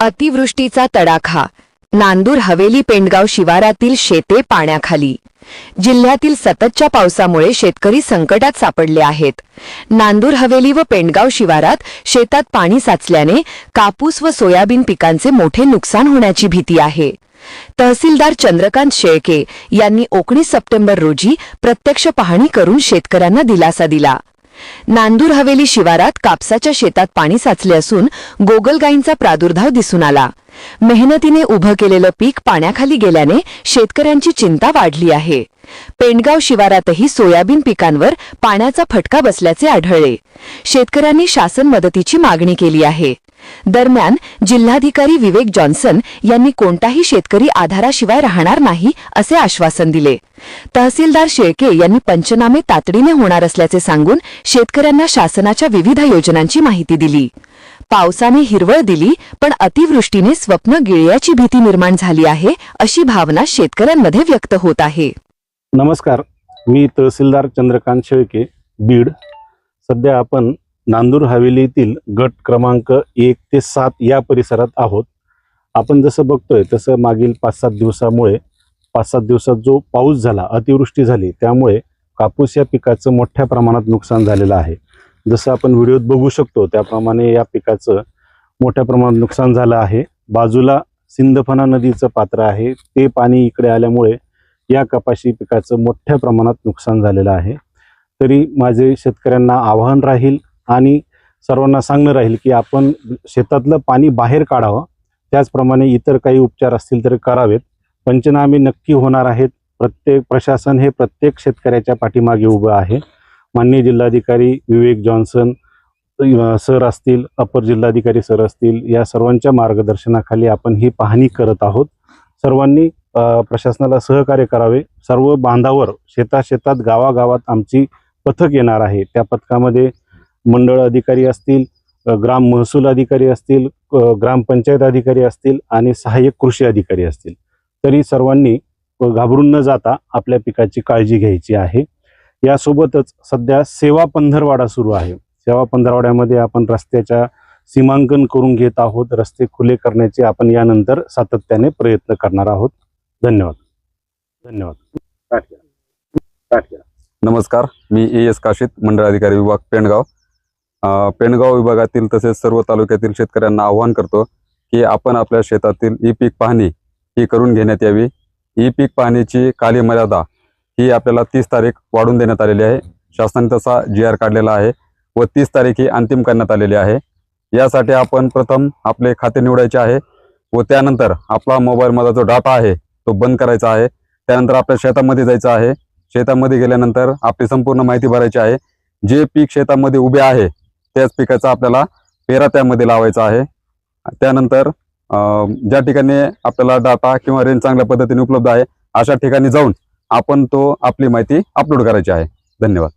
अतिवृष्टीचा तडाखा. नांदूर हवेली पेंडगाव शिवारातील शेते पाण्याखाली. जिल्ह्यातील सततच्या पावसामुळे शेतकरी संकटात सापडले आहेत. नांदूर हवेली व पेंडगाव शिवारात शेतात पाणी साचल्याने कापूस व सोयाबीन पिकांचे मोठे नुकसान होण्याची भीती आहे. तहसीलदार चंद्रकांत शेळके यांनी एकोणीस सप्टेंबर रोजी प्रत्यक्ष पाहणी करून शेतकऱ्यांना दिलासा दिला. नांदूर हवेली शिवारात कापसाच्या शेतात पाणी साचले असून गोगलगायींचा प्रादुर्भाव दिसून आला. मेहनतीने उभं केलेलं पीक पाण्याखाली गेल्याने शेतकऱ्यांची चिंता वाढली आहे. पेंडगाव शिवारातही सोयाबीन पिकांवर पाण्याचा फटका बसल्याचे आढळले. शेतकऱ्यांनी शासन मदतीची मागणी केली आहे. दरम्यान जिल्हाधिकारी विवेक जॉन्सन यांनी कोणताही शेतकरी आधाराशिवाय राहणार नाही असे आश्वासन दिले. तहसीलदार शेळके यांनी पंचनामे तातडीने होणार असल्याचे सांगून शेतकऱ्यांना शासनाच्या विविध योजनांची माहिती दिली. पावसाने हिरवळ दिली पण अतिवृष्टीने स्वप्न गिळयाची भीती निर्माण झाली आहे अशी भावना शेतकऱ्यांमध्ये व्यक्त होत आहे. नमस्कार मी तहसीलदार चंद्रकांत शेळके बीड. सध्या आपण नांदूर हवेलीतील गट क्रमांक एक ते सात या परिसरात आहोत. आपण जसं बघतोय तसं मागील पाच सात दिवसामुळे पाच सात दिवसात जो पाऊस झाला अतिवृष्टी झाली त्यामुळे कापूस या पिकाचं मोठ्या प्रमाणात नुकसान झालेलं आहे. जसं आपण व्हिडिओत बघू शकतो त्याप्रमाणे या पिकाचं मोठ्या प्रमाणात नुकसान झालं आहे. बाजूला सिंदफना नदीचं पात्र आहे. ते पाणी इकडे आल्यामुळे या कपाशी पिकाचं मोठ्या प्रमाणात नुकसान झालेलं आहे. तरी माझे शेतकऱ्यांना आवाहन राहील आणि सर्वांना सांगणं राहील की आपण शेतातलं पाणी बाहेर काढावं. त्याचप्रमाणे इतर काही उपचार असतील तर करावेत. पंचनामे नक्की होणार आहेत. प्रत्येक प्रशासन हे प्रत्येक शेतकऱ्याच्या पाठीमागे उभं आहे. माननीय जिल्हाधिकारी विवेक जॉन्सन सर असतील अपर जिल्हाधिकारी सर असतील या सर्वांच्या मार्गदर्शनाखाली आपण ही पाहणी करत आहोत. सर्वांनी प्रशासनाला सहकार्य करावे. सर्व बांधावर शेता शेतात गावागावात आमची पथक येणार आहे. त्या पथकामध्ये मंडळ अधिकारी असतील ग्राम महसूल अधिकारी असतील ग्रामपंचायत अधिकारी असतील आणि सहाय्यक कृषी अधिकारी असतील. तरी सर्वांनी घाबरून न जाता आपल्या पिकाची काळजी घ्यायची आहे. यासोबतच सध्या सेवा पंधरवाडा सुरू आहे. सेवा पंधरवाड्यामध्ये आपण रस्त्याच्या सीमांकन करून घेत आहोत. रस्ते खुले करण्याचे आपण यानंतर सातत्याने प्रयत्न करणार आहोत. धन्यवाद. धन्यवाद. नमस्कार मी ए एस काशीत मंडळ अधिकारी विभाग पेणगाव. पेणगाव विभागातील तसेच सर्व तालुक्यातील शेतकऱ्यांना आवाहन करतो की आपण आपल्या शेतातील ई पीक पाहणी ही करून घेण्यात यावी. ई पीक पाहणीची काली मर्यादा ही आपल्याला तीस तारीख वाढून देण्यात आलेली आहे. शासनाने तसा जी आर काढलेला आहे व तीस तारीख ही अंतिम करण्यात आलेली आहे. यासाठी आपण प्रथम आपले खाते निवडायचे आहे व त्यानंतर आपला मोबाईलमधला जो डाटा आहे तो बंद करायचा आहे. त्यानंतर आपल्या शेतामध्ये जायचं आहे. शेतामध्ये गेल्यानंतर आपली संपूर्ण माहिती भरायची आहे. जे पीक शेतामध्ये उभे आहे त्याच पिकाचा आपल्याला पेरा त्यामध्ये लावायचा आहे. त्यानंतर ज्या ठिकाणी आपल्याला डाटा किंवा रेंज चांगल्या पद्धतीने उपलब्ध आहे अशा ठिकाणी जाऊन आपण तो आपली माहिती अपलोड करायची आहे. धन्यवाद.